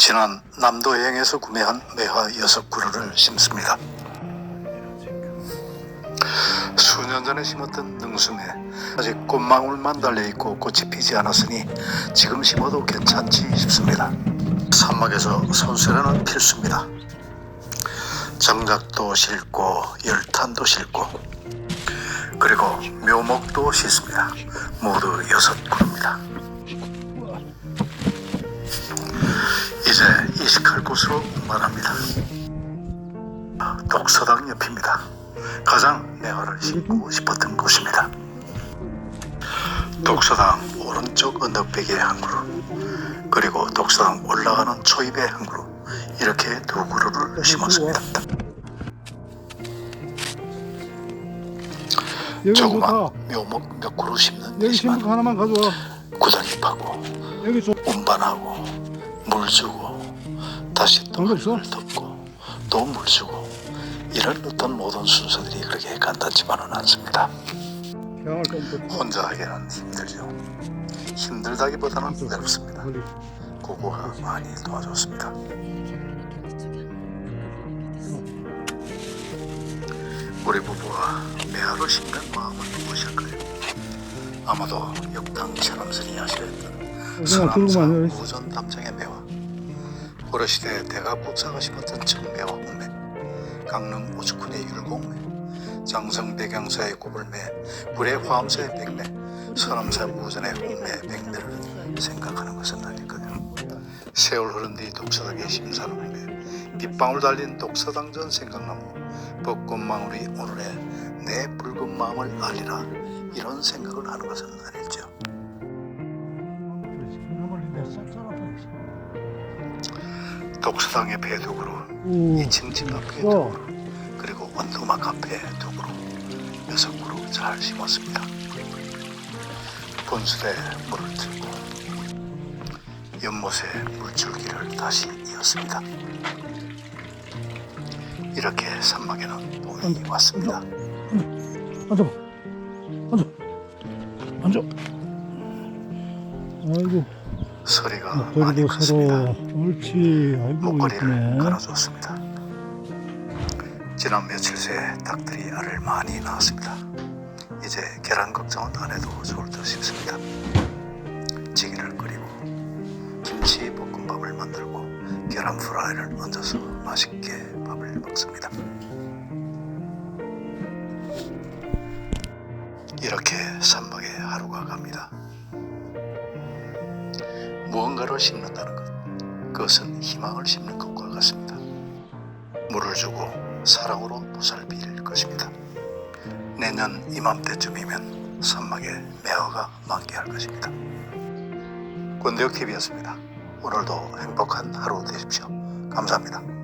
지난 남도 여행에서 구매한 매화 여섯 그루를 심습니다. 수년 전에 심었던 능수매 아직 꽃망울만 달려있고 꽃이 피지 않았으니 지금 심어도 괜찮지 싶습니다. 산막에서 선수라는 필수입니다. 정작도 심고 열탄도 심고 그리고 묘목도 심습니다. 모두 여섯 그루입니다. 이제 이식할 곳으로 말합니다. 독서당 옆입니다. 가장 매화를 심고 싶었던 곳입니다. 독서당 오른쪽 언덕배기에 한 그루, 그리고 독서당 올라가는 초입에 한 그루, 이렇게 두 그루를 심었습니다. 조그만. 묘목 몇 그루 심는 여기 심은 거 하나만 가져와. 구덩이 파고 운반하고 물 주고 다시 또물 덮고 또 물 주고 이런 어떤 모든 순서들이 그렇게 간단치만은 않습니다. 혼자 하기는 힘들죠. 힘들다기보다는 외롭습니다. 고고가 많이 도와줬습니다. 우리 부부가 매화를 심는 마음은 무엇일까요? 아마도 역당 천암선이 하시랬던 서남산. 우전 담장의 매화 고려시대 대가국사가 심었던 청매화 홍매 강릉 오죽훈의 율곡매 장성 백양사의 구불매 불의 화엄사의 백매 서남사 우전의 홍매 백매를 생각하는 것은 아닐까요? 세월 흐른 뒤 독서당의 심사를 홍매 빗방울 달린 독서당전 생각나무 벚꽃망울이 오늘의 내 붉은 마음을 알리라 이런 생각을 하는 것은 아닐죠. 독서당의 배두그루 오. 2층 집 앞에 어. 두 그루 그리고 원두막 앞에 두 그루 여섯 그루 잘 심었습니다. 분수대에 물을 틀고 연못에 물줄기를 다시 이었습니다. 이렇게 산막에는 봄이 왔습니다. 앉아봐. 앉아. 앉아. 아이고. 소리가 목도리도 컸습니다. 서로. 옳지. 아이고 목걸이를 이쁘네. 갈아줬습니다. 지난 며칠 새 닭들이 알을 많이 낳았습니다. 이제 계란 걱정은 안 해도 좋을 듯 싶습니다. 찌개를 끓이고 김치 볶음밥을 만들고 계란 프라이를 얹어서 맛있게 밥을 먹습니다. 이렇게 산막에 하루가 갑니다. 무언가를 심는다는 것. 그것은 희망을 심는 것과 같습니다. 물을 주고 사랑으로 보살필 것입니다. 내년 이맘때쯤이면 산막에 매화가 만개할 것입니다. 권대혁 TV였습니다. 오늘도 행복한 하루 되십시오. 감사합니다.